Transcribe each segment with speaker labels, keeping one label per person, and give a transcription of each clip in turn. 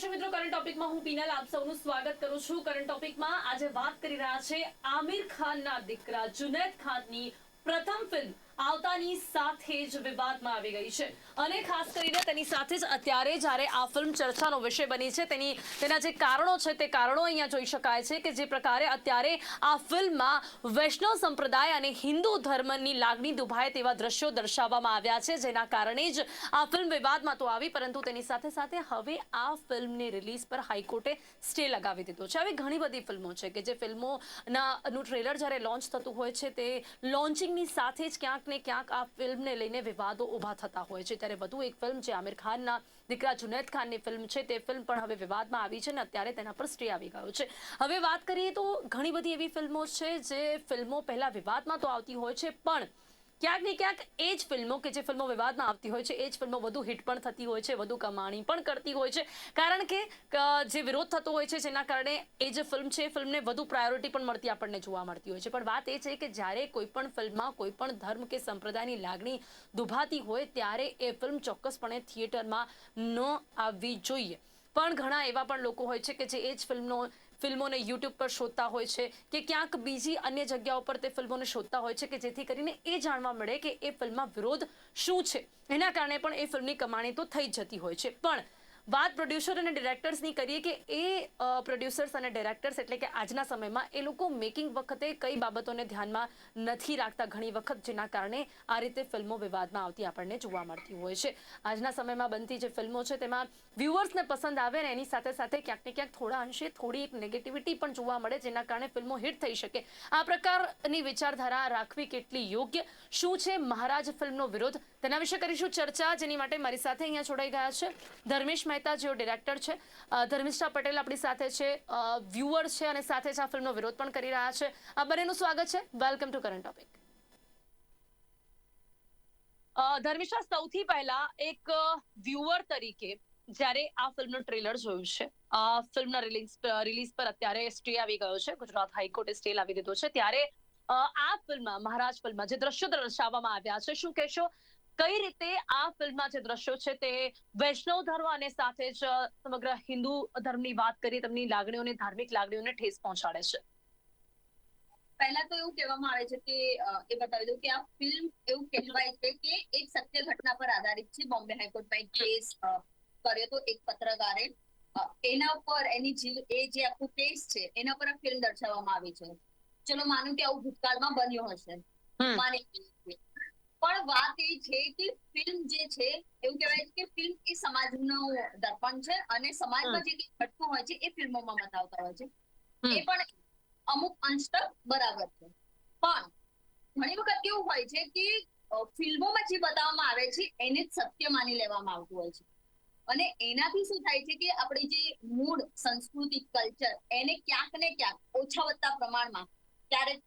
Speaker 1: દર્શક મિત્રો કરંટ ટોપિકમાં હું પીનલ આપ સૌનું સ્વાગત કરું છું. કરંટ ટોપિકમાં આજે વાત કરી રહ્યા છે આમિર ખાનના દીકરા જુનેદ ખાનની પ્રથમ ફિલ્મ આવતાની સાથે જ વિવાદમાં આવી ગઈ છે. અને ખાસ કરીને તેની સાથે જ અત્યારે જ્યારે આ ફિલ્મ ચર્ચાનો વિષય બની છે, તેની, તેના જે કારણો છે, તે કારણો અહીંયા જોઈ શકાય છે કે જે પ્રકારે અત્યારે આ ફિલ્મમાં વૈષ્ણવ સંપ્રદાય અને હિન્દુ ધર્મની લાગણી દુભાય તેવા દ્રશ્યો દર્શાવવામાં આવ્યા છે, જેના કારણે જ આ ફિલ્મ વિવાદમાં તો આવી, પરંતુ તેની સાથે સાથે હવે આ ફિલ્મની રિલીઝ પર હાઈકોર્ટે સ્ટે લગાવી દીધો છે. આવી ઘણી બધી ફિલ્મો છે કે જે ફિલ્મોના નું ટ્રેલર જ્યારે લોન્ચ થતું હોય છે, તે લોન્ચિંગની સાથે જ ક્યાંક ને ક્યાંક આ ફિલ્મને લઈને વિવાદો ઊભા થતા હોય છે. ત્યારે વધુ એક ફિલ્મ જે આમિર ખાનના દીકરા જુનેદ ખાનની ફિલ્મ છે, તે ફિલ્મ પણ હવે વિવાદમાં આવી છે અને અત્યારે તેના પર સ્ટે આવી ગયો છે. હવે વાત કરીએ તો ઘણી બધી એવી ફિલ્મો છે જે ફિલ્મો પહેલાં વિવાદમાં તો આવતી હોય છે, પણ ક્યાંક ને ક્યાંક એ જ ફિલ્મો કે જે ફિલ્મો વિવાદમાં આવતી હોય છે, એ જ ફિલ્મો વધુ હિટ પણ થતી હોય છે, વધુ કમાણી પણ કરતી હોય છે. કારણ કે જે વિરોધ થતો હોય છે, જેના કારણે એ જે ફિલ્મ છે, એ ફિલ્મને વધુ પ્રાયોરિટી પણ મળતી આપણને જોવા મળતી હોય છે. પણ વાત એ છે કે જ્યારે કોઈ પણ ફિલ્મમાં કોઈ પણ ધર્મ કે સંપ્રદાયની લાગણી દુભાતી હોય, ત્યારે એ ફિલ્મ ચોક્કસપણે થિયેટરમાં ન આવવી જોઈએ. પણ ઘણા એવા પણ લોકો હોય છે કે જે એ જ ફિલ્મનો ફિલ્મોને યુટ્યુબ પર શોધતા હોય છે કે ક્યાંક બીજી અન્ય જગ્યાઓ પર તે ફિલ્મોને શોધતા હોય છે કે જેથી કરીને એ જાણવા મળે કે એ ફિલ્મમાં વિરોધ શું છે. એના કારણે પણ એ ફિલ્મની કમાણી તો થઈ જતી હોય છે. પણ વાત પ્રોડ્યુસર અને ડિરેક્ટર્સની કરીએ કે એ પ્રોડ્યુસર્સ અને ડિરેક્ટર્સ એટલે કે આજના સમયમાં એ લોકો મેકિંગ વખતે કઈ બાબતોને ધ્યાનમાં નથી રાખતા? ઘણી વખત જેના કારણે આ રીતે ફિલ્મો વિવાદમાં આવતી આપણને જોવા મળતી હોય છે. આજના સમયમાં બનતી જે ફિલ્મો છે તેમાં વ્યુઅર્સને પસંદ આવે ને એની સાથે સાથે ક્યાંક ને ક્યાંક થોડા અંશે થોડી એક નેગેટિવિટી પણ જોવા મળે જેના કારણે ફિલ્મો હિટ થઈ શકે. આ પ્રકારની વિચારધારા રાખવી કેટલી યોગ્ય? શું છે મહારાજ ફિલ્મનો વિરોધ? તેના વિશે કરીશું ચર્ચા. જેની માટે મારી સાથે અહીંયા જોડાઈ ગયા છે ધર્મેશ મહેતા, જેઓ ડિરેક્ટર છે. ધર્મિષ્ઠા પટેલ આપણી સાથે છે. વ્યુઅર છે અને સાથે જ આ ફિલ્મનો વિરોધ પણ કરી રહ્યા છે. આ બંનેનું સ્વાગત છે. Welcome to current topic Dharmishtha, સૌથી પહેલા એક વ્યુઅર તરીકે જ્યારે આ ફિલ્મનું ટ્રેલર જોયું છે આ ફિલ્મના રિલીઝ રિલીઝ પર અત્યારે સ્ટે આવી ગયો છે. ગુજરાત હાઈકોર્ટે સ્ટે લાવી દીધો છે. ત્યારે આ ફિલ્મમાં, મહારાજ ફિલ્મમાં જે દ્રશ્યો દર્શાવવામાં આવ્યા છે, શું કહેશો? કઈ રીતે આ ફિલ્મના જે દ્રશ્યો છે તે વૈષ્ણવ ધર્મ અને સાથે જ સમગ્ર હિન્દુ ધર્મની વાત કરીએ તેમની લાગણીઓને ધાર્મિક લાગણીઓને ઠેસ પહોંચાડે છે.
Speaker 2: પહેલા તો એવું કહેવામાં આવે છે કે એ બતાવી દઉં કે આ ફિલ્મ એવું કહેવાય છે કે એક સત્ય ઘટના પર આધારિત છે. બોમ્બે હાઈકોર્ટમાં એક કેસ કર્યો તો એક પત્રકારે. એના ઉપર એની જીવ એ જે આખું કેસ છે એના પર આ ફિલ્મ દર્શાવવામાં આવી છે. ચલો માનું કે આવું ભૂતકાળમાં બન્યું હશે. માની. પણ વાત એ છે કે ફિલ્મ જે છે એવું કહેવાય છે કે ફિલ્મ એ સમાજનું દર્પણ છે અને સમાજમાં જે કંઈ ઘટતું હોય છે એ ફિલ્મોમાં બતાવતા હોય છે. એ પણ અમુક અંશ તક બરાબર છે. પણ ઘણી વખત કેવું હોય છે કે ફિલ્મોમાં જે બતાવવામાં આવે છે એને જ સત્ય માની લેવામાં આવતું હોય છે. અને એનાથી શું થાય છે કે આપણે જે મૂળ સંસ્કૃતિ કલ્ચર એને ક્યાંક ને ક્યાંક ઓછા વત્તા પ્રમાણમાં ક્યારેક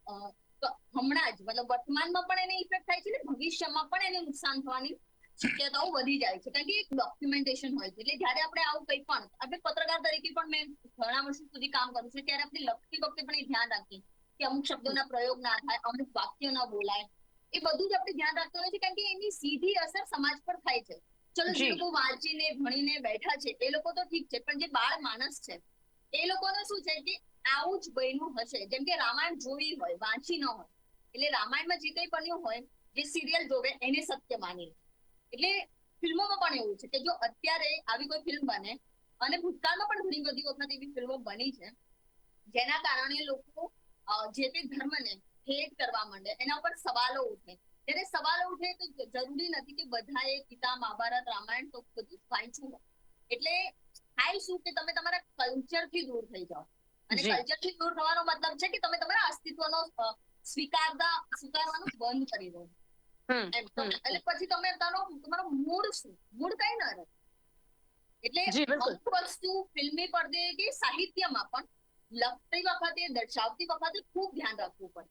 Speaker 2: હમણાં જ મતલબ વર્તમાનમાં પણ એને ઇફેક્ટ થાય છે ને ભવિષ્યમાં પણ એને નુકસાન થવાની શક્યતાઓ વધી જાય છે. કારણ કે એક ડોક્યુમેન્ટેશન હોય છે. એટલે જયારે આપણે આવું કંઈ પણ આપણે પત્રકાર તરીકે પણ મેં ઘણા વર્ષો સુધી કામ કર્યું છે. ત્યારે આપણે લખતી વખતે પણ એ ધ્યાન રાખીએ કે અમુક શબ્દોના પ્રયોગ ના થાય અમુક વાક્યો ના બોલાય. એ બધું જ આપણે ધ્યાન રાખતા હોય છે કારણ કે એની સીધી અસર સમાજ પર થાય છે. ચલો જે. લોકો વાંચીને ભણીને બેઠા છે એ લોકો તો ઠીક છે પણ જે બાળ માણસ છે એ લોકોનો શું છે કે જ બન્યું હશે. જેમ કે રામાયણ જોઈ હોય, વાંચી ન હોય. એટલે રામાયણમાં જે કંઈ બન્યું હોય, જે સિરિયલ જોવે, એને સત્ય માની. એટલે ફિલ્મોમાં પણ એવું છે કે જો અત્યારે આવી કોઈ ફિલ્મ બને, અને ભૂતકાળમાં પણ ઘણી બધી વખત એવી ફિલ્મો બની છે, જેના કારણે લોકો જે તે ધર્મને હેટ કરવા માંડે, એના ઉપર સવાલો ઉઠે. જ્યારે સવાલો ઉઠે તો જરૂરી નથી કે બધાએ ગીતા, મહાભારત, રામાયણ તો બધું હોય. એટલે થાય શું કે તમે તમારા કલ્ચરથી દૂર થઈ જાઓ. અને કલ્ચરથી દૂર થવાનો મતલબ છે કે તમે તમારા અસ્તિત્વનો સ્વીકારતા સ્વીકારવાનું બંધ કરી દો. એટલે પછી તમે તમારો મૂળ શું? મૂળ કઈ ન રહે. એટલે વસ્તુ ફિલ્મી પડદે કે સાહિત્યમાં પણ લખતી વખતે દર્શાવતી વખતે ખૂબ ધ્યાન રાખવું પડે.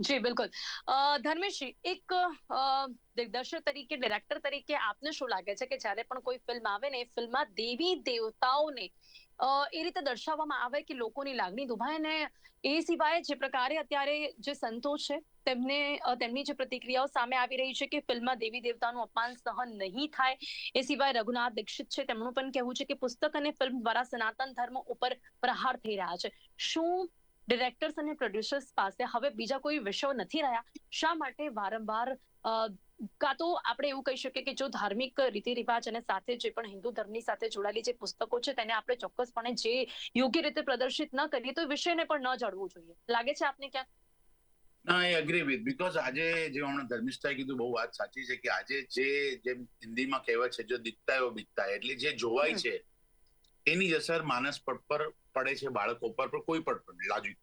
Speaker 1: જી બિલકુલ. અ, ધર્મેશજી એક દિગ્દર્શક તરીકે ડિરેક્ટર તરીકે આપને શું લાગે છે કે જ્યારે પણ કોઈ ફિલ્મ આવે ને એ ફિલ્મમાં દેવી દેવતાઓને એ રીતે દર્શાવવામાં આવે કે લોકોની લાગણી દુભાય અને એ સિવાય જે પ્રકારે અત્યારે જે સંતો છે, તેમને તેમની જે પ્રતિક્રિયાઓ સામે આવી રહી છે કે ફિલ્મમાં દેવી દેવતાનું અપમાન સહન નહીં થાય, એ સિવાય રઘુનાથ દીક્ષિત છે, તેમનું પણ કહેવું છે કે પુસ્તક અને ફિલ્મ દ્વારા સનાતન ધર્મ ઉપર પ્રહાર થઈ રહ્યા છે. શું ડિરેક્ટર્સ અને પ્રોડ્યુસર્સ પાસે હવે બીજા કોઈ વિષયો નથી રહ્યા? શા માટે વારંવાર કાં તો આપણે એવું કહી શકીએ કે જો ધાર્મિક રીતિ રિવાજ અને સાથે જે પણ હિન્દુ ધર્મની સાથે જોડાયેલી જે પુસ્તકો છે તેને આપણે ચોક્કસપણે જે યોગ્ય રીતે પ્રદર્શિત ન કરીએ તો વિષયને પણ ન જળવું જોઈએ. લાગે છે આપને ક્યાંક
Speaker 3: ના આઈ અગ્રી વિથ બીકોઝ આજે જે હમણાં ધર્મિષ્ઠાએ કીધું બહુ વાત સાચી છે કે આજે જે જેમ હિન્દીમાં કહેવત છે જો દીખતા એવો બીખતા એટલે જે જોવાય છે એની અસર માનસ પર પર પડે છે બાળકો પર કોઈ પણ લોજિક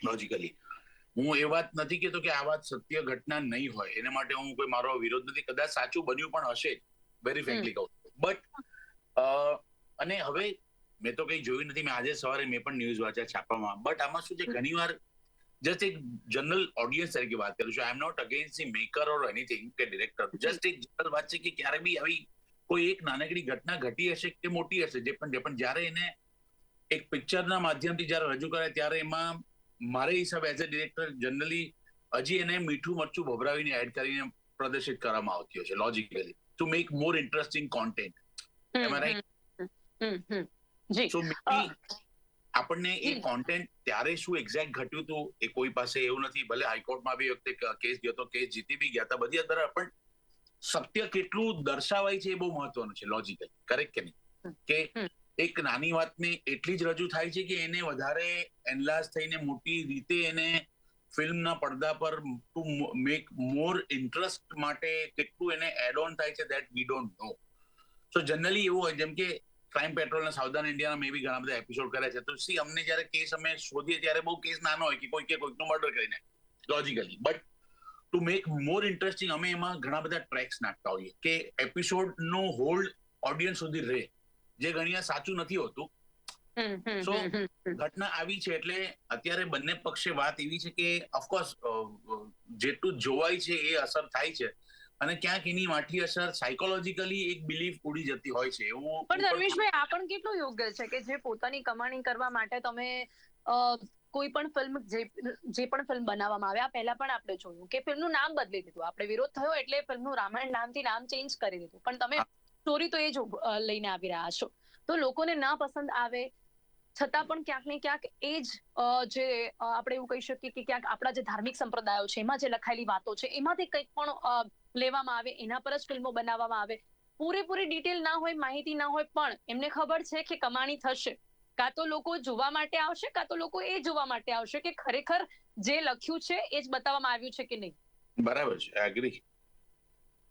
Speaker 3: લોજિકલી હું એ વાત નથી કહેતો કે આ વાત સત્ય ઘટના નહીં હોય. એના માટે હું કોઈ મારો વિરોધ નથી. કદાચ સાચું બન્યું પણ હશે. વેરી ફ્રેન્કલી કહું બટ અને હવે મેં તો કઈ જોયું નથી. મેં આજે સવારે મેં પણ ન્યૂઝ વાંચ્યા છાપામાં. બટ આમાં શું છે. ઘણીવાર જસ્ટ એક જનરલ ઓડિયન્સ તરીકે વાત કરું છું. I am not against the maker or anything કે ડિરેક્ટર જસ્ટ એક જનરલ વાત છે કે ક્યારે બી આવી કોઈ એક નાનકડી ઘટના ઘટી હશે કે મોટી હશે જે પણ જે પણ જ્યારે એને એક પિક્ચરના માધ્યમથી જ્યારે રજૂ કરે ત્યારે એમાં મારે હિસાબે એઝ અ ડિરેક્ટર જનરલી હજી એને મીઠું મરચું ભભરાવીને એડ કરીને પ્રદર્શિત કરવામાં આવતી હોય છે logically to make more interesting content so આપણને એ કોન્ટેન્ટ ત્યારે શું એક્ઝેક્ટ ઘટ્યું હતું એ કોઈ પાસે એવું નથી ભલે હાઈકોર્ટમાં બી વખતે કેસ ગયો તો કેસ જીતી બી ગયા હતા બધી અંદર પણ સત્ય કેટલું દર્શાવાય છે એ બહુ મહત્વનું છે લોજિકલ કરેક્ટ કે નહીં? કે. એક નાની વાતને એટલી જ રજૂ થાય છે કે એને વધારે એનલાઝ થઈને મોટી રીતે એને ફિલ્મના પડદા પર ટુ મેક મોર ઇન્ટરેસ્ટ માટે કેટલું એને એડ ઓન થાય છે that we don't know so generally એવું હોય, જેમ કે ક્રાઇમ પેટ્રોલના સાવધાન ઇન્ડિયાના મેં બી ઘણા બધા એપિસોડ કર્યા છે. તો સી અમને જ્યારે કેસ અમે શોધીએ ત્યારે બહુ કેસ નાનો હોય કે કોઈ કે કોઈકનો મર્ડર કરીને logically but to make more interesting અમે એમાં ઘણા બધા ટ્રેક્સ નાખતા હોઈએ કે એપિસોડ નો હોલ્ડ ઓડિયન્સ સુધી રહે. જે ઘણી સાચું નથી હોતું.
Speaker 1: હમ.
Speaker 3: ઘટના આવી છે એટલે અત્યારે બંને પક્ષે વાત એવી છે કે ઓફકોર્સ જેટલું જોવાય છે એ અસર થાય છે. અને ક્યાંક એની માઠી અસર સાયકોલોજીકલી એક બિલીફ ઉડી જતી હોય છે. એવું
Speaker 1: પણ ધર્મેશભાઈ આ પણ કેટલું યોગ્ય છે કે જે પોતાની કમાણી કરવા માટે તમે કોઈ પણ ફિલ્મ જે જે પણ ફિલ્મ બનાવવામાં આવે આ પહેલા પણ આપણે જોયું કે ફિલ્મનું નામ બદલી દીધું. આપણે વિરોધ થયો એટલે ફિલ્મનું રામાયણ નામથી નામ ચેન્જ કરી દીધું. પણ તમે સ્ટોરી તો એ જ લઈને આવી રહ્યા છો. તો લોકોને ના પસંદ આવે, છતાં પણ ક્યાંક ને ક્યાંક એ જ જે આપણે એવું કહી શકીએ કે ક્યાંક આપણા જે ધાર્મિક સંપ્રદાયો છે, એમાં જે લખાયેલી વાતો છે, એમાંથી કંઈક પણ લેવામાં આવે, એના પર જ ફિલ્મો બનાવવામાં આવે. પૂરેપૂરી ડિટેલ ના હોય, માહિતી ના હોય, પણ એમને ખબર છે કે કમાણી થશે. કાં તો લોકો જોવા માટે આવશે, કાં તો લોકો એ જોવા માટે આવશે કે ખરેખર જે લખ્યું છે, એ જ બતાવવામાં આવ્યું છે કે નહીં.
Speaker 3: બરાબર છે એગ્રી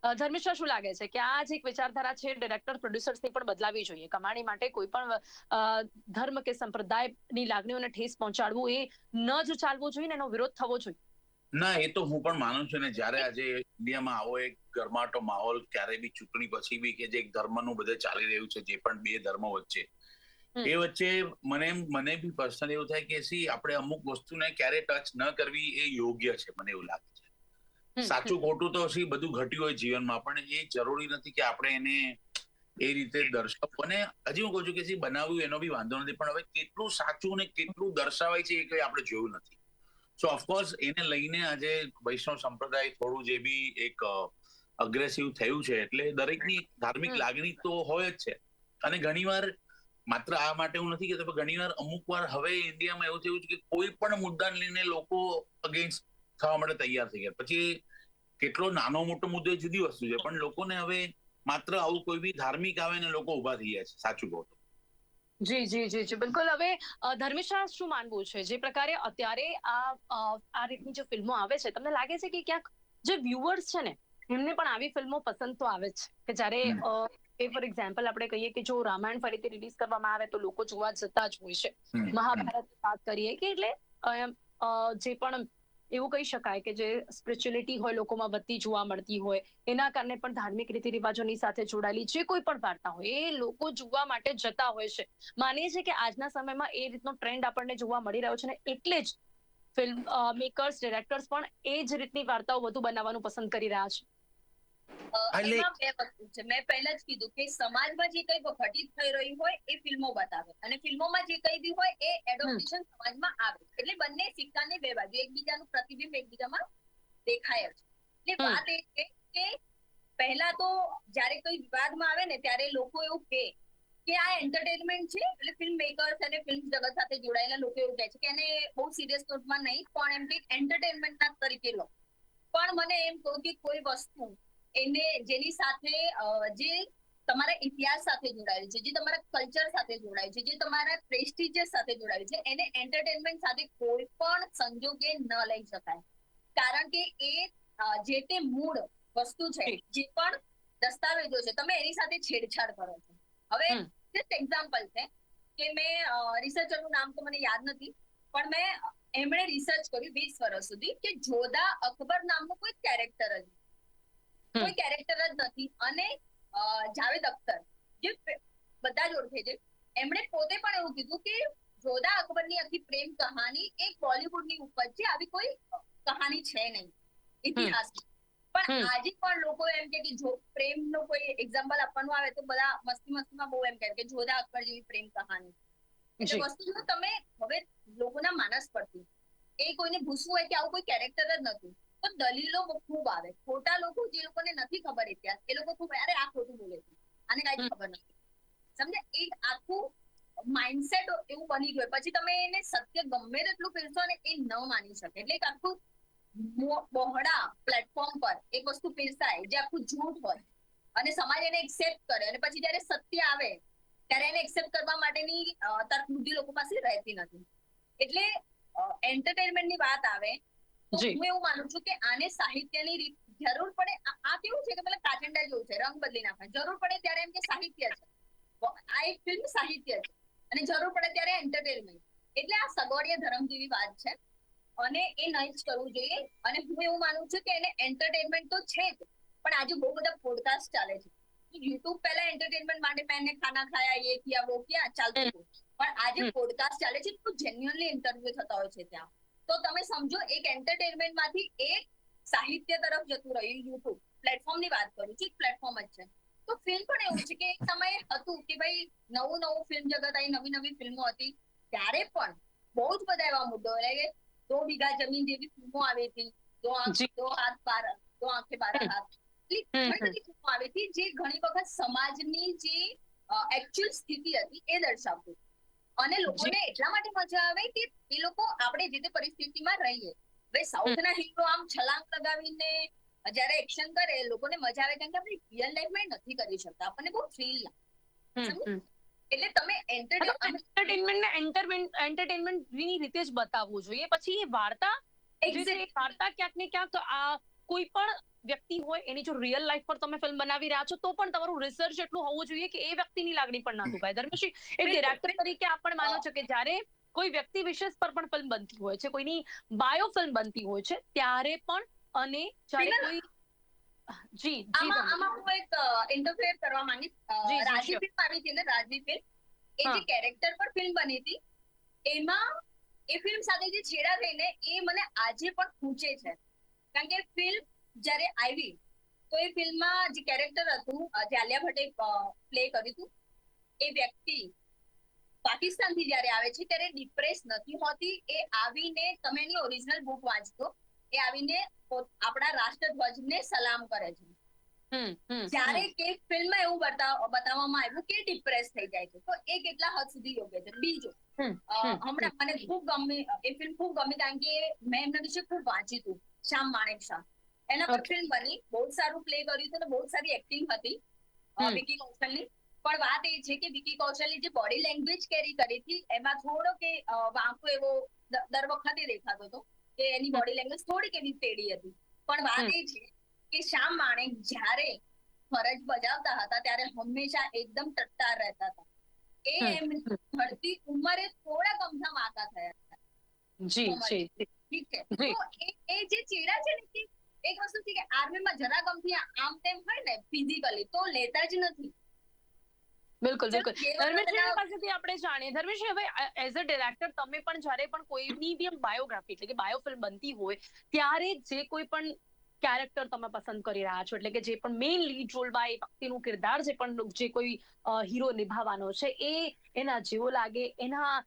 Speaker 1: અ, શું લાગે છે? કે આ જે એક વિચારધારા છે ડિરેક્ટર પ્રોડ્યુસર્સની પણ બદલાવી જોઈએ. કમાણી માટે કોઈ પણ ધર્મ કે સંપ્રદાયની લાગણીઓને ઠેસ પહોંચાડવું એ ન જ ચાલવું જોઈએ ને એનો વિરોધ થવો જોઈએ.
Speaker 3: ના એ તો હું પણ માનું છું ને જ્યારે આજે ઇન્ડિયામાં આવો એક ગરમાટો માહોલ ક્યારે બી ચૂંટણી પછી બી કે જે એક ધર્મનું બધે ચાલી રહ્યું છે જે પણ બે ધર્મો વચ્ચે એ વચ્ચે મને મને બી પર્સનલ એવું થાય કે સી આપણે અમુક વસ્તુને ક્યારે ટચ ન કરવી એ યોગ્ય છે. મને એવું લાગે છે. સાચું ખોટું તો સી બધું ઘટ્યું હોય જીવનમાં પણ એ જરૂરી નથી કે આપણે એને એ રીતે દર્શાવવું. અને હજી હું કહું છું કે બનાવ્યું એનો બી વાંધો નથી પણ હવે કેટલું સાચું ને કેટલું દર્શાવાય છે એ કઈ આપણે જોયું નથી. સો ઓફકોર્સ એને લઈને આજે વૈષ્ણવ સંપ્રદાય થોડું જે બી એક અગ્રેસિવ થયું છે એટલે દરેકની ધાર્મિક લાગણી તો હોય જ છે. અને ઘણીવાર માત્ર આ માટે હું નથી કહેતો પણ ઘણીવાર અમુક વાર હવે ઇન્ડિયામાં એવું થયું છે કે કોઈ પણ મુદ્દાને લઈને લોકો અગેન્સ્ટ થવા માટે તૈયાર થઈ ગયા. પછી કેટલો નાનો મોટો મુદ્દો એ જુદી વસ્તુ છે. પણ લોકોને હવે માત્ર આવું કોઈ બી ધાર્મિક આવે ને લોકો ઊભા થઈ ગયા છે. સાચું કહું તો.
Speaker 1: જી જી જી જી. બિલકુલ. હવે ધર્મેશા શું માનવું છે? જે પ્રકારે અત્યારે આ આ રીતની જે ફિલ્મો આવે છે તમને લાગે છે કે ક્યાંક જે વ્યુઅર્સ છે ને એમને પણ આવી ફિલ્મો પસંદ તો આવે છે. કે જ્યારે એ ફોર એક્ઝામ્પલ આપણે કહીએ કે જો રામાયણ ફરીથી રિલીઝ કરવામાં આવે તો લોકો જોવા જતા જ હોય છે. મહાભારત વાત કરીએ કે એટલે જે પણ એવું કહી શકાય કે જે સ્પિરિચ્યુઅલિટી હોય, લોકોમાં વધતી જોવા મળતી હોય, એના કારણે પણ ધાર્મિક રીતિ રિવાજોની સાથે જોડાયેલી જે કોઈ પણ વાર્તા હોય, એ લોકો જોવા માટે જતા હોય છે. માનીએ છીએ કે આજના સમયમાં એ રીતનો ટ્રેન્ડ આપણને જોવા મળી રહ્યો છે ને એટલે જ ફિલ્મ મેકર્સ ડિરેક્ટર્સ પણ એ જ રીતની વાર્તાઓ વધુ બનાવવાનું પસંદ કરી રહ્યા છે.
Speaker 2: મેં પહેલા જ કીધું કે સમાજમાં જે કઈ ઘટિત થઈ રહ્યું હોય એ ફિલ્મો બતાવે. અને ફિલ્મોમાં જે કઈ બી હોય એ એડોપ્ટેશન સમાજમાં આવે એટલે બંને સિક્કાની બે બાજુ. એકબીજાનું પ્રતિબિંબ એકબીજામાં દેખાય છે એટલે વાત એ છે કે પહેલા તો જ્યારે કોઈ વિવાદમાં આવે ને ત્યારે લોકો એવું કહે કે આ એન્ટરટેનમેન્ટ છે. એટલે ફિલ્મ મેકર્સ અને ફિલ્મ જગત સાથે જોડાયેલા લોકો એવું કહે છે કે એને બહુ સિરિયસ નોટમાં નહીં પણ એમ કે એન્ટરટેનમેન્ટના તરીકે લો. પણ મને એમ કહું કે કોઈ વસ્તુ એને જેની સાથે જે તમારા ઇતિહાસ સાથે જોડાયેલ છે જે તમારા કલ્ચર સાથે જોડાયું છે જે તમારા પ્રેસ્ટિજિયસ સાથે જોડાયેલ છે એને એન્ટરટેનમેન્ટ સાથે કોઈ પણ સંજોગે ન લઈ શકાય કારણ કે એ જે તે મૂળ વસ્તુ છે
Speaker 1: જે
Speaker 2: પણ દસ્તાવેજો છે તમે એની સાથે છેડછાડ કરો છો હવે. જસ્ટ એક્ઝામ્પલ છે કે મેં રિસર્ચરનું નામ તો મને યાદ નથી પણ મેં એમણે રિસર્ચ કર્યું વીસ વર્ષ સુધી કે જોધા અકબર નામનું કોઈ કેરેક્ટર જ. કોઈ કેરેક્ટર જ નથી. અને જાવેદ અખ્તર જે બધા જ ઓળખે છે. એમણે પોતે પણ એવું કીધું કે જોધા અકબરની આખી પ્રેમ કહાની એક બોલિવૂડની ઉપર છે. આવી કોઈ કહાની છે નહીં ઇતિહાસ પણ આજે પણ લોકો એમ કે જો જો પ્રેમનો કોઈ એક્ઝામ્પલ આપવાનું આવે તો બધા મસ્તી મસ્તીમાં બહુ એમ કે જોધા અકબર જેવી પ્રેમ કહાની. એટલે. વસ્તુ જો તમે હવે લોકોના માનસ પરથી. એ કોઈને ભૂસવું હોય કે આવું કોઈ કેરેક્ટર જ નથી. તો દલીલો ખૂબ આવે. ખોટા લોકો જે લોકોને નથી ખબર ઇતિહાસ એ લોકો ખૂબ અરે આ ખોટું બોલે છે. આને કાંઈ ખબર નથી. સમજે એક આખું માઇન્ડસેટ એવું બની ગયું પછી તમે એને સત્ય ગમે તેટલું ફેરશો ને એ ન માની શકે. એટલે એક આખું બહોળા પ્લેટફોર્મ પર એક વસ્તુ પીરસાય જે આખું જૂઠ હોય. અને સમાજ એને એક્સેપ્ટ કરે. અને પછી જ્યારે સત્ય આવે ત્યારે એને એક્સેપ્ટ કરવા માટેની તક બુદ્ધિ લોકો પાસે રહેતી નથી. એટલે એન્ટરટેનમેન્ટની વાત આવે હું એવું માનું છું કે આને સાહિત્યની રીત જરૂર પડે આ કેવું છે કે મતલબ કાચંડા જેવું છે રંગ બદલી નાખવા જરૂર પડે ત્યારે એમ કે સાહિત્ય છે. આ એક ફિલ્મ સાહિત્ય છે. અને જરૂર પડે ત્યારે એન્ટરટેનમેન્ટ એટલે આ સગવડીય ધર્મ જેવી વાત છે. અને એ નહીં જ કરવું જોઈએ. અને હું એવું માનું છું કે એને એન્ટરટેનમેન્ટ તો છે જ. પણ આજે બહુ બધા પોડકાસ્ટ ચાલે છે. યુટ્યુબ પહેલા એન્ટરટેનમેન્ટ માટે મેં ખાના ખાયા એ કિયા વો ક્યાં ચાલતું પણ આજે પોડકાસ્ટ ચાલે છે તો જેન્યુઅનલી ઇન્ટરવ્યુ થતા હોય છે ત્યાં. તો તમે સમજો એક એન્ટરટેનમેન્ટમાંથી એક સાહિત્ય તરફ જતું રહ્યું યુટ્યુબ પ્લેટફોર્મની વાત કરું છું પ્લેટફોર્મ જ છે. તો ફિલ્મ પણ એવું છે કે એક સમયે હતું કે ભાઈ નવું નવું ફિલ્મ જગત આવી નવી નવી ફિલ્મો હતી. ત્યારે પણ બહુ જ બધા એવા મુદ્દો એટલે કે દો બીઘા જમીન જેવી ફિલ્મો આવી હતી. દો આંખ દો હાથ બાર દો આંખે બાર હાથ. એટલે બધી ફિલ્મો આવી હતી જે ઘણી વખત સમાજની જે એકચ્યુઅલ સ્થિતિ હતી એ દર્શાવતું. અને લોકોને એટલા માટે મજા આવે કે એ લોકો આપણે જે તે પરિસ્થિતિમાં રહીએ. હવે સાઉથના હીરો આમ છલાંગ લગાવીને જ્યારે એક્શન કરે લોકોને મજા આવે કારણ કે આપણે રિયલ લાઈફમાં નથી કરી શકતા. આપણને બહુ ફીલ લાગે. એટલે તમે એન્ટરટેન
Speaker 1: એન્ટરટેનમેન્ટને એન્ટરટેનમેન્ટની રીતે જ બતાવવું જોઈએ. પછી એ વાર્તા વાર્તા ક્યાંક ને ક્યાંક આ કોઈ પણ વ્યક્તિ હોય એની જો રિયલ લાઈફ પર તમે ફિલ્મ બનાવી રહ્યા છો તો પણ તમારું રિસર્ચ એટલું હોવું જોઈએ કે એ વ્યક્તિની લાગણી પણ ના દુભાય ધર્મશ્રી એક ડિરેક્ટર તરીકે આપ પણ માનો છો કે જ્યારે કોઈ વ્યક્તિ વિશેષ પર પણ ફિલ્મ બનતી હોય છે કોઈની બાયો ફિલ્મ બનતી હોય છે ત્યારે પણ અને જ્યારે કોઈ જી જી
Speaker 2: આમાં હું એક ઇન્ટરફેર કરવા માંગીશ. રાજી. ફિલ્મ આવી હતી ને રાજી ફિલ્મ એ જે કેરેક્ટર પર ફિલ્મ બની હતી એમાં એ ફિલ્મ સાથે જે છેડા થઈને એ મને આજે પણ ખૂંચે છે. કારણ કે ફિલ્મ જ્યારે આવી તો એ ફિલ્મમાં જે કેરેક્ટર હતું આલિયા ભટ્ટે પ્લે કર્યું હતું એ વ્યક્તિ પાકિસ્તાનથી જ્યારે આવે છે ત્યારે ડિપ્રેસ નથી હોતી. એ આવીને તમે એની ઓરિજિનલ બુક વાંચતો એ આવીને આપણા રાષ્ટ્રધ્વજને સલામ કરે છે. જ્યારે. કે ફિલ્મમાં એવું બતાવવામાં આવ્યું કે ડિપ્રેસ થઈ જાય છે. તો એ કેટલા હદ સુધી યોગ્ય છે? બીજું હમણાં મને ખૂબ ગમી એ ફિલ્મ ખૂબ ગમી કારણ કે મેં એમના વિશે ખૂબ વાંચ્યું હતું શ્યામ માણેક શાહ એના પર ફિલ્મ બની બહુ સારું પ્લે કર્યું હતું અને બહુ સારી એક્ટિંગ હતી વિકી કૌશલની. પણ વાત એ છે કે વિકી કૌશલની જે બોડી લેંગ્વેજ કેરી કરી હતી એમાં થોડો કે વાંકો એવો દર વખતે દેખાતો હતો કે એની બોડી લેંગ્વેજ થોડીક એવી તેડી હતી. પણ વાત એ છે કે શ્યામ માણેક જ્યારે ફરજ બજાવતા હતા ત્યારે હંમેશા એકદમ ટટ્ટાર રહેતા હતા. એ એમ ભરતી ઉંમરે થોડા ગમઝા વાંકા થયા હતા.
Speaker 1: જી જી.
Speaker 2: ઠીક છે. તો એ જે ચેડા છે ને એક વસ્તુ છે. કે આર્મીમાં જરા ગમથી આમ તેમ હોય ને ફિઝિકલી તો લેતા જ નથી.
Speaker 1: બિલકુલ બિલકુલ.
Speaker 2: ના-
Speaker 1: પાસેથી આપણે જાણીએ. ધર્મેશજી હવે એઝ અ ડિરેક્ટર તમે પણ જ્યારે પણ કોઈની બી બાયોગ્રાફી એટલે કે બાયોફિલ્મ બનતી હોય ત્યારે જે કોઈ પણ કેરેક્ટર તમે પસંદ કરી રહ્યા છો એટલે કે જે પણ મેઇન લીડ રોલમાં એ વ્યક્તિનું કિરદાર જે પણ જે કોઈ હીરો નિભાવવાનો છે એ એના જેવો લાગે એના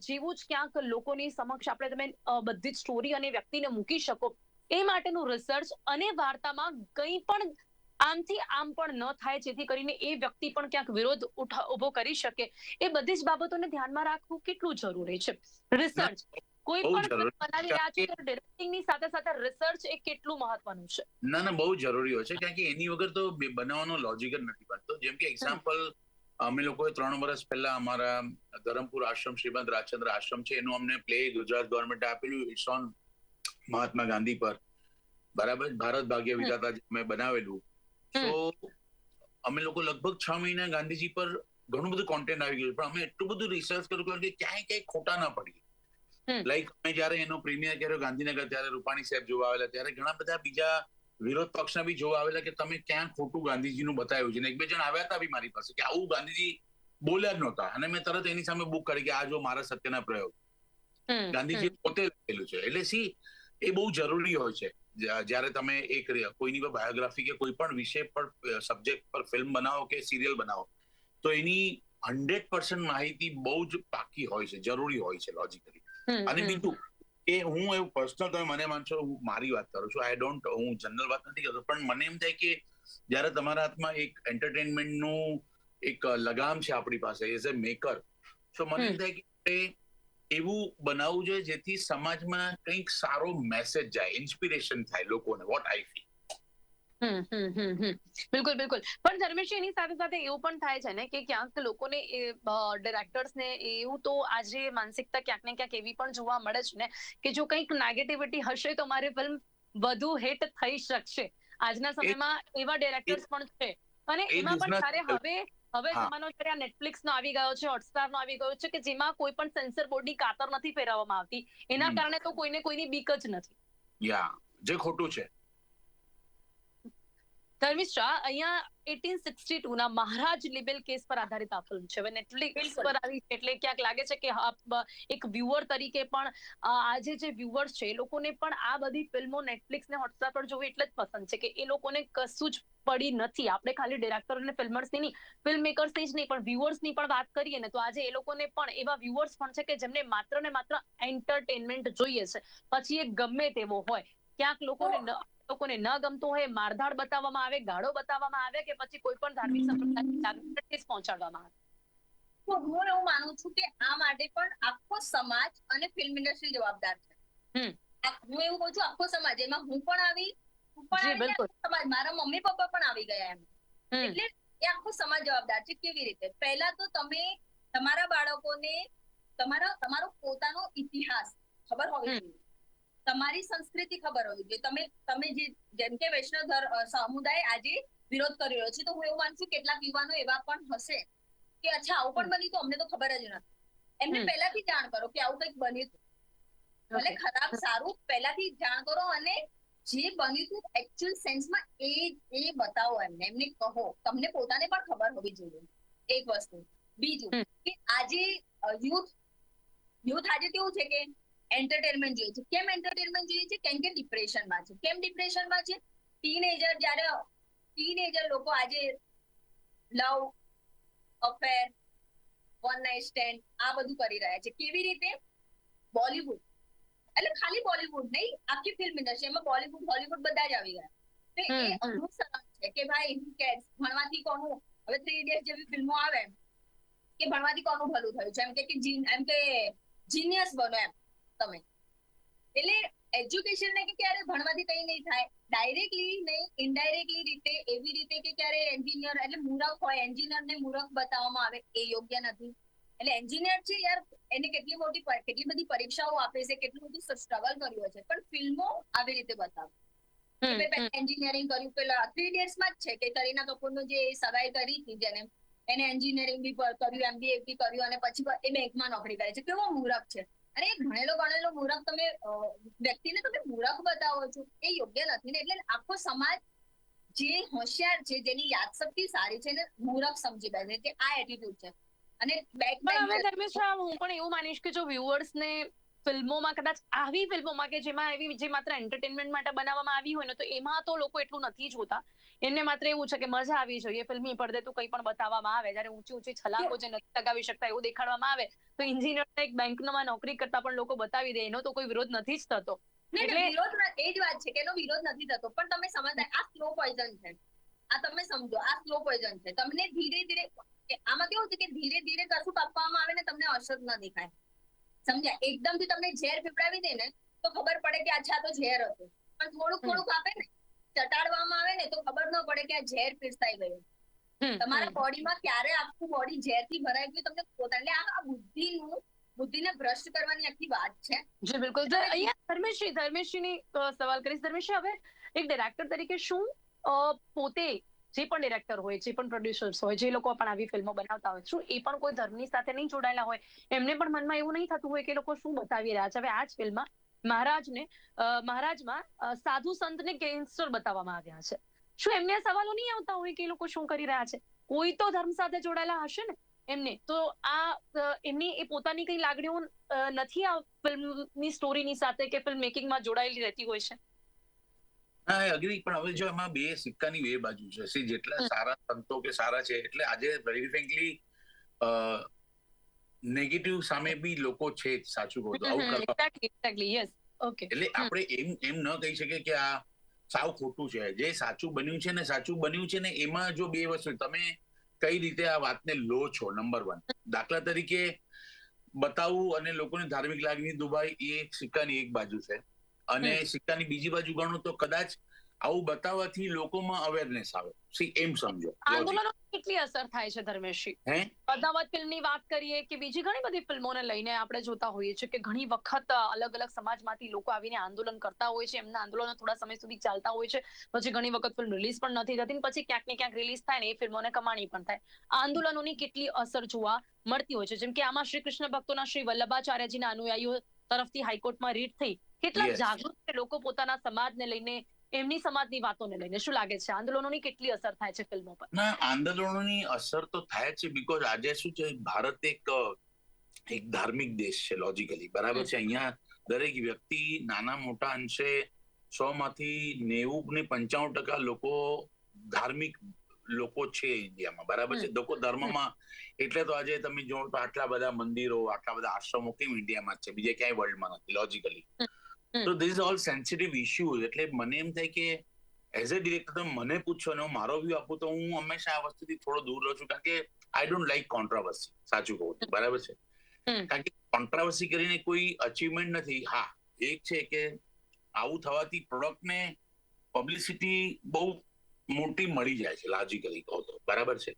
Speaker 1: જેવું જ ક્યાંક લોકોની સમક્ષ આપણે તમે બધી જ સ્ટોરી અને વ્યક્તિને મૂકી શકો. એ માટેનું રિસર્ચ અને વાર્તામાં કંઈ પણ આમથી આમ પણ ન થાય જેથી કરીને એ વ્યક્તિ પણ ક્યાંક વિરોધ ઊભો કરી શકે. એ બધી જ બાબતોને ધ્યાનમાં રાખવું કેટલું જરૂરી છે? રિસર્ચ કોઈ પણ બનાવી રહ્યા છે તો ડિરેક્ટિંગની સાથે સાથે રિસર્ચ એ કેટલું મહત્વનું છે?
Speaker 3: ના ના બહુ જરૂરી હોય છે. કારણ કે એની વગર તો બનાવવાનો લોજિક જ નથી બનતો. જેમ કે એક્ઝામ્પલ અમે લોકોએ ત્રણ વર્ષ પહેલા અમારા ધરમપુર આશ્રમ શ્રીમંત રાજચંદ્ર આશ્રમ છે એનું અમને પ્લે ગુજરાત ગવર્મેન્ટ આપેલું ઇટ્સ ઓન મહાત્મા ગાંધી પર. બરાબર? ભારત ભાગ્ય વિધાતા જે અમે બનાવેલું. તો અમે લોકો લગભગ છ મહિના ગાંધીજી પર ઘણું બધું કોન્ટેન્ટ આવી ગયું પણ અમે એટલું બધું રિસર્ચ કર્યું કે ક્યાંય ક્યાંય ખોટા ના પડીએ. લાઈક અમે જયારે એનો પ્રીમિયર કર્યો ગાંધીનગર ત્યારે રૂપાણી સાહેબ જોવા આવેલા ત્યારે ઘણા બધા બીજા વિરોધ પક્ષના બી જોવા આવેલા કે તમે ક્યાં ખોટું ગાંધીજીનું બતાવ્યું છે? ને એક બે જણ આવ્યા હતા બી મારી પાસે કે આવું ગાંધીજી બોલ્યા જ નહોતા. અને મેં તરત એની સામે બુક કરી કે આ જો મારા સત્યના પ્રયોગ. ગાંધીજી પોતે લખેલું છે. એટલે સી એ બહુ જરૂરી હોય છે. જ્યા- જ્યારે તમે એક કોઈની પર બાયોગ્રાફી કે કોઈ પણ વિષય પર સબ્જેક્ટ પર ફિલ્મ બનાવો કે સિરિયલ બનાવો તો એની હંડ્રેડ પર્સન્ટ માહિતી બહુ જ પાકી હોય છે જરૂરી હોય છે લોજિકલી. અને બીજું કે હું એવું પર્સનલ તમે મને માનશો હું મારી વાત કરું છું આઈ ડોન્ટ હું જનરલ વાત નથી કરતો પણ મને એમ થાય કે જ્યારે તમારા હાથમાં એક એન્ટરટેનમેન્ટનું નું એક લગામ છે આપણી પાસે એઝ અ મેકર તો મને એમ થાય કે એવું બનાવવું જોઈએ જેથી સમાજમાં કંઈક સારો મેસેજ જાય ઇન્સ્પિરેશન થાય લોકોને વોટ આઈ ફીલ.
Speaker 1: બિલકુલ બિલકુલ. પણ ધર્મેશ એની સાથે સાથે એવું પણ થાય છે ને કે ક્યાંક લોકોને ડિરેક્ટર્સ ને એવું તો આજે માનસિકતા ક્યાંક ને ક્યાંક એવી પણ જોવા મળે છે ને કે જો કંઈક નેગેટિવિટી હશે તો મારી ફિલ્મ વધુ હિટ થઈ શકશે. આજના સમયમાં એવા ડિરેક્ટર્સ પણ છે. અને એમાં પણ જ્યારે હવે હવે જમાનો જ્યારે આ નેટફ્લિક્સ નો આવી ગયો છે હોટસ્ટાર નો આવી ગયો છે કે જેમાં કોઈ પણ સેન્સર બોર્ડની કાતર નથી ફેરવવામાં આવતી. એના કારણે તો કોઈને કોઈની બીક જ નથી.
Speaker 3: યા જે ખોટું છે.
Speaker 1: ધર્મિશ શાહ અહીંયા એટીન સિક્સટી ટુ ના મહારાજ લિબેલ કેસ પર આધારિત આ ફિલ્મ છે. નેટફ્લિક્સ પર આવી છે એટલે ક્યાંક લાગે છે કે એક વ્યુઅર તરીકે પણ આજે જે વ્યુઅર્સ છે એ લોકોને પણ આ બધી ફિલ્મો નેટફ્લિક્સ ને હોટસ્ટાર પર જોવી એટલે જ પસંદ છે કે એ લોકોને કશું જ પડી નથી. આપણે ખાલી ડિરેક્ટર અને ફિલ્મર્સની નહીં ફિલ્મ મેકર્સની જ નહીં પણ વ્યુઅર્સની પણ વાત કરીએ ને તો આજે એ લોકોને પણ એવા વ્યુઅર્સ પણ છે કે જેમને માત્ર ને માત્ર એન્ટરટેનમેન્ટ જોઈએ છે. પછી એ ગમે તેવો હોય. ક્યાંક લોકોને લોકોને ન ગમતું હોય મારધાડ બતાવવામાં આવે ગાળો બતાવવામાં આવે કે પછી કોઈ પણ ધાર્મિક સંપ્રદાયની પહોંચાડવામાં આવે?
Speaker 2: તો હું એવું માનું છું કે આ માટે પણ આખો સમાજ અને ફિલ્મ ઇન્ડસ્ટ્રી જવાબદાર છે. હું એવું કહું છું આખો સમાજ એમાં હું પણ આવી હું પણ આવી સમાજ મારા મમ્મી પપ્પા પણ આવી ગયા એમ. એટલે એ આખો સમાજ જવાબદાર છે કેવી રીતે? પહેલા તો તમે તમારા બાળકોને તમારા તમારો પોતાનો ઇતિહાસ ખબર હોવી જોઈએ. તમારી સંસ્કૃતિ ખબર હોવી જોઈએ. તમે તમે જે જેમ કે વૈષ્ણવ સમુદાય આજે વિરોધ કરી રહ્યો છે તો હું એવું માનું છું કેટલાક યુવાનો એવા પણ હશે કે અચ્છા આવું પણ બન્યું તો અમને તો ખબર જ નથી. એમને પહેલાથી જાણ કરો કે આવું કંઈક બન્યું હતું. ભલે ખરાબ સારું પહેલાથી જાણ કરો અને જે બન્યું હતું એકચ્યુઅલ સેન્સમાં એ એ બતાવો એમને એમને કહો. તમને પોતાને પણ ખબર હોવી જોઈએ. એક વસ્તુ. બીજું કે આજે યુથ યુથ આજે કેવું છે કે એન્ટરટેનમેન્ટ જોઈએ છે. કેમ એન્ટરટેનમેન્ટ જોઈએ છે? કેમ કે ડિપ્રેશનમાં છે. કેમ ડિપ્રેશનમાં છે? ટીનેજર જ્યારે ટીનેજર લોકો આજે love affair one night stand આ બધું કરી રહ્યા છે. કેવી રીતે? બોલીવુડ. એટલે ખાલી બોલીવુડ નહીં આખી ફિલ્મ ઇન્ડસ્ટ્રી એમાં બોલીવુડ હોલીવુડ બધા જ આવી ગયા. તો એ અનુસરણ છે કે ભાઈ who cares? ભણવાથી કોનું? હવે થ્રી ઇડિયટ જેવી ફિલ્મો આવે કે ભણવાથી કોનું ભલું થયું? છે એમ કે કે જીન- એમ કે જીનિયસ બનો એમ. તમે. એટલે એજ્યુકેશન ને કે ક્યારે ભણવાથી કઈ નહીં થાય. ડાયરેક્ટલી નહીં ઇનડાયરેક્ટલી રીતે એવી રીતે કે ક્યારે એન્જિનિયર એટલે મૂરખ હોય એન્જિનિયર ને મૂરખ બતાવવામાં આવે એ યોગ્ય નથી. એટલે એન્જિનિયર છે યાર એને કેટલી મોટી કેટલી બધી પરીક્ષાઓ આપે છે કેટલું બધું સ્ટ્રગલ કર્યું છે. પણ ફિલ્મો આવી રીતે બતાવે. એન્જિનિયરિંગ કર્યું પેલા થ્રી ઇડિયટ્સમાં જ છે કે કરીના કપૂરનું જે સગાઈ કરી હતી જેને એને એન્જિનિયરિંગ બી કર્યું એમબીએ બી કર્યું અને પછી એ બેંકમાં નોકરી કરે છે. કેવો મૂરખ છે. અરે ભણેલો ગણેલો મૂરખ તમે વ્યક્તિને તમે મૂરખ બતાવો છો. એ યોગ્ય નથી ને એટલે આખો સમાજ જે હોશિયાર છે જેની યાદશક્તિ સારી છે ને મૂરખ સમજી બેસે છે આ એટીટ્યુડ છે. અને બેક
Speaker 1: પણ હવે ધર્મેશ હું પણ એવું માનીશ કે જો વ્યુઅર્સ ને ફિલ્મોમાં કદાચ આવી ફિલ્મોમાં કે જેમાં એવી જે માત્ર એન્ટરટેનમેન્ટ માટે બનાવવામાં આવી હોય ને તો એમાં તો લોકો એટલું નથી જોતા. એમને માત્ર એવું છે કે મજા આવી જોઈએ ફિલ્મી પડદે તો કંઈ પણ બતાવવામાં આવે. જ્યારે ઊંચી ઊંચી છલાકો જે નથી લગાવી શકતા એવું દેખાડવામાં આવે તો એન્જિનિયર એક બેંકમાં નોકરી કરતા પણ લોકો બતાવી દે. એનો તો કોઈ વિરોધ નથી જ થતો. એટલે-
Speaker 2: વિરોધ એ જ વાત છે કે એનો વિરોધ નથી થતો. પણ તમે સમજતા આ સ્લો પોઈઝન છે. આ તમે સમજો આ સ્લો પોઈઝન છે. તમને ધીરે ધીરે આમાં કેવું છે કે ધીરે ધીરે કશું કાપવામાં આવે ને તમને અસર ન દેખાય. સમજ્યા? એકદમથી તમને ઝેર પીપડાવી દે ને તો ખબર પડે કે અચ્છા તો ઝેર હતું. પણ થોડુંક થોડુંક આપે ને ચટાડવામાં આવે ને તો ખબર ન પડે કે આ ઝેર પીરસાઈ ગયું. તમારા. બોડીમાં ક્યારે આખું બોડી ઝેરથી ભરાઈ ગયું? તમને પોતા એટલે આ બુદ્ધિ બુદ્ધિનું બુદ્ધિને ભ્રષ્ટ કરવાની આખી વાત છે.
Speaker 1: જી બિલકુલ. અહીંયા ધર્મેશજી ધર્મેશજીની સવાલ કરીશ. ધર્મેશજી હવે એક ડિરેક્ટર તરીકે શું પોતે જે પણ ડિરેક્ટર હોય, જે પણ પ્રોડ્યુસર્સ હોય, જે લોકો પણ આવી ફિલ્મો બનાવતા હોય, શું એ પણ કોઈ ધર્મની સાથે નહીં જોડાયેલા હોય? એમને પણ મનમાં એવું નહીં થતું હોય કે લોકો શું બતાવી રહ્યા છે? હવે આ જ ફિલ્મમાં મહારાજને મહારાજમાં સાધુ સંતને ગેંગસ્ટર બતાવવામાં આવ્યા છે. શું એમને સવાલો નહીં આવતા હોય કે એ લોકો શું કરી રહ્યા છે? કોઈ તો ધર્મ સાથે જોડાયેલા હશે ને એમને? તો આ એમની એ પોતાની કઈ લાગણીઓ નથી આ ફિલ્મની સ્ટોરીની સાથે કે ફિલ્મ મેકિંગમાં જોડાયેલી રહેતી હોય છે?
Speaker 3: હા અગ્રી પણ હવે જો એમાં બે સિક્કાની બે બાજુ છે. સી જેટલા સારા સંતો કે સારા છે એટલે આજે વેરી ફ્રેન્કલી નેગેટિવ સામે બી લોકો છે જ, સાચું કહું તો. આવું એટલે આપણે એમ એમ ન કહી શકીએ કે આ સાવ ખોટું છે. જે સાચું બન્યું છે ને સાચું બન્યું છે ને એમાં જો બે વસ્તુ તમે કઈ રીતે આ વાતને લો છો? નંબર વન દાખલા તરીકે બતાવવું અને લોકોને ધાર્મિક લાગણી દુભાઈ એ એક સિક્કાની એક બાજુ છે. અને સિક્કાની બીજી બાજુ ગણો તો કદાચ આવું બતાવવાથી લોકોમાં અવેરનેસ આવે. સી એમ સમજો.
Speaker 1: આંદોલનો કેટલી અસર થાય છે ધર્મેશજી?
Speaker 3: હે?
Speaker 1: પદ્માવત ફિલ્મની વાત કરીએ કે બીજી ઘણી બધી ફિલ્મોને લઈને આપણે જોતા હોઈએ છીએ કે ઘણી વખત અલગ અલગ સમાજમાંથી લોકો આવીને આંદોલન કરતા હોય છે એમના આંદોલનો થોડા સમય સુધી ચાલતા હોય છે પછી ઘણી વખત ફિલ્મ રિલીઝ પણ નથી થતી પછી ક્યાંક ને ક્યાંક રિલીઝ થાય ને એ ફિલ્મોને કમાણી પણ થાય. આંદોલનોની કેટલી અસર જોવા મળતી હોય છે? જેમ કે આમાં શ્રી કૃષ્ણ ભક્તોના શ્રી વલ્લભાચાર્યજીના અનુયાયીઓ તરફથી હાઈકોર્ટમાં રીટ થઈ. કેટલા. જાગૃત છે લોકો પોતાના સમાજને લઈને એમની સમાજની વાતોને લઈને? શું લાગે છે? આંદોલનોની કેટલી અસર થાય છે ફિલ્મો પર?
Speaker 3: ના આંદોલનોની અસર તો થાય છે બીકોઝ આજે શું છે ભારત એક એક ધાર્મિક દેશ છે લોજિકલી બરાબર છે? અહીંયા દરેક વ્યક્તિ નાના મોટા અંશે સો માંથી નેવું ને પંચાવન ટકા લોકો ધાર્મિક લોકો છે ઇન્ડિયામાં બરાબર છે? લોકો ધર્મમાં એટલે તો આજે તમે જો તો આટલા બધા મંદિરો આટલા બધા આશ્રમો કેમ ઇન્ડિયામાં છે? બીજે ક્યાંય વર્લ્ડમાં નથી લોજિકલી. તો ધીસ ઓલ સેન્સિટિવ ઇશ્યુઝ એટલે મને એમ થાય કે એઝ અ ડિરેક્ટર તમે મને પૂછો ને હું મારો વ્યૂ આપું તો હું હંમેશા આ વસ્તુથી થોડો દૂર રહું છું. કારણ કે આઈ ડોન્ટ લાઈક કોન્ટ્રાવર્સી સાચું કહું બરાબર છે? કારણ કે કોન્ટ્રાવર્સી કરીને કોઈ અચીવમેન્ટ નથી. હા એક છે કે આવું થવાથી પ્રોડક્ટને પબ્લિસિટી બહુ મોટી મળી જાય છે લોજિકલી કહો તો. બરાબર છે.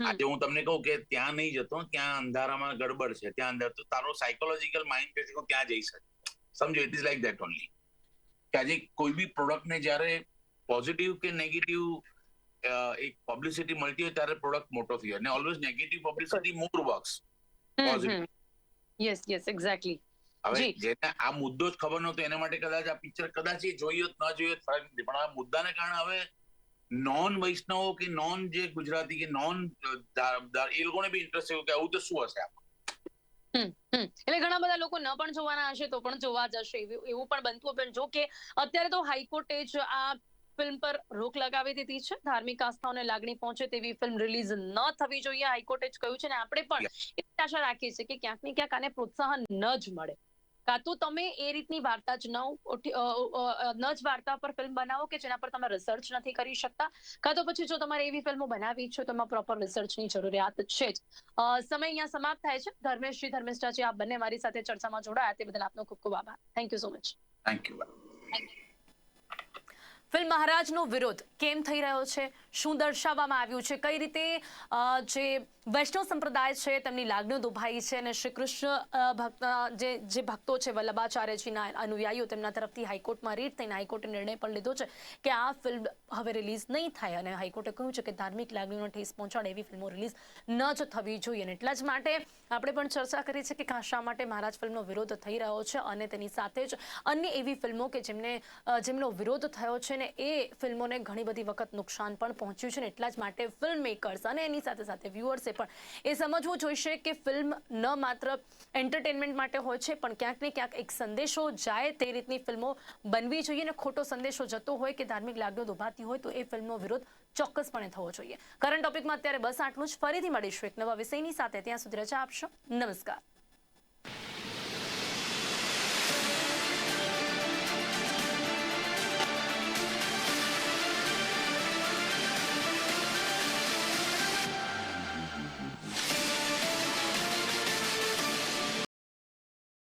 Speaker 3: આજે હું તમને કહું કે ત્યાં નહીં જતો ત્યાં અંધારામાં ગડબડ છે. ત્યાં અંદર તો તારો સાયકોલોજીકલ માઇન્ડ છે ત્યાં જઈ શકું. સમજો it is like that only કે આજે કોઈ બી પ્રોડક્ટને જ્યારે પોઝિટિવ કે નેગેટિવ એક પબ્લિસિટી મળતી હોય ત્યારે પ્રોડક્ટ મોટો થયો. અને always negative publicity more works Positive.
Speaker 1: Yes yes exactly
Speaker 3: હવે જેને આ મુદ્દો જ ખબર નહોતો એના માટે કદાચ આ પિક્ચર કદાચ એ જોયું ન જોયું ફરક નથી. પણ આ મુદ્દાને કારણે હવે નોન વૈષ્ણવો કે નોન જે ગુજરાતી કે નોન એ લોકોને બી ઇન્ટરેસ્ટ થયું કે આવું તો શું હશે આ
Speaker 1: એટલે ઘણા બધા લોકો ન પણ જોવાના હશે તો પણ જોવા જશે. એવું પણ બનતું પણ જો કે અત્યારે તો હાઈકોર્ટે જ આ ફિલ્મ પર રોક લગાવી દીધી છે. ધાર્મિક આસ્થાઓને લાગણી પહોંચે તેવી ફિલ્મ રિલીઝ ન થવી જોઈએ. હાઈકોર્ટે જ કહ્યું છે ને આપણે પણ એવી આશા રાખીએ છીએ કે ક્યાંક ને ક્યાંક આને પ્રોત્સાહન ન જ મળે. કાં તો તમે એ રીતની વાર્તા જ ન ન જ વાર્તા પર ફિલ્મ બનાવો કે જેના પર તમે રિસર્ચ નથી કરી શકતા? કાં તો પછી જો તમારે એવી ફિલ્મો બનાવી છે તો એમાં પ્રોપર રિસર્ચની જરૂરિયાત છે જ. સમય અહીંયા સમાપ્ત થાય છે. ધર્મેશજી ધર્મેશજી આપ બંને મારી સાથે ચર્ચામાં જોડાયા. તે બદલ આપનો ખૂબ ખૂબ આભાર. Thank you so much
Speaker 3: thank you
Speaker 4: film મહારાજનો વિરોધ કેમ થઈ રહ્યો છે? શું દર્શાવવામાં આવ્યું છે? કઈ રીતે જે વૈષ્ણવ સંપ્રદાય છે, તેમની લાગણીઓ દુભાઈ છે અને શ્રી કૃષ્ણ ભક્ત જે જે ભક્તો છે, વલ્લભાચાર્યજીના અનુયાયીઓ તેમના તરફથી હાઈકોર્ટમાં રીટ થઈને હાઈકોર્ટે નિર્ણય પણ લીધો છે કે આ ફિલ્મ હવે રિલીઝ નહીં થાય અને હાઈકોર્ટે કહ્યું છે કે ધાર્મિક લાગણીઓને ઠેસ પહોંચાડે એવી ફિલ્મો રિલીઝ ન જ થવી જોઈએ અને એટલા જ માટે આપણે પણ ચર્ચા કરી છે કે શા માટે મહારાજ ફિલ્મનો વિરોધ થઈ રહ્યો છે અને તેની સાથે જ અન્ય એવી ફિલ્મો કે જેમને જેમનો વિરોધ થયો છે ને એ ફિલ્મોને ઘણી બધી વખત નુકસાન પણ પહોંચ્યું છે ને એટલા જ માટે ફિલ્મ મેકર્સ અને એની સાથે સાથે વ્યુઅર્સે
Speaker 1: પણ. એ સમજવું જોઈશે કે ફિલ્મ ન માત્ર એન્ટરટેનમેન્ટ માટે હોય છે, પણ ક્યાંક ને ક્યાંક એક સંદેશો જાય તે રીતની ફિલ્મો બનવી જોઈએ અને ખોટો સંદેશો જતો હોય કે ધાર્મિક લાગણીઓ દુભાતી હોય તો એ ફિલ્મનો વિરોધ ચોક્કસપણે થવો જોઈએ. કરંટ ટોપિકમાં અત્યારે બસ આટલું જ. ફરીથી મળીશું એક નવા વિષયની સાથે. ત્યાં સુધી રજા આપશો. નમસ્કાર.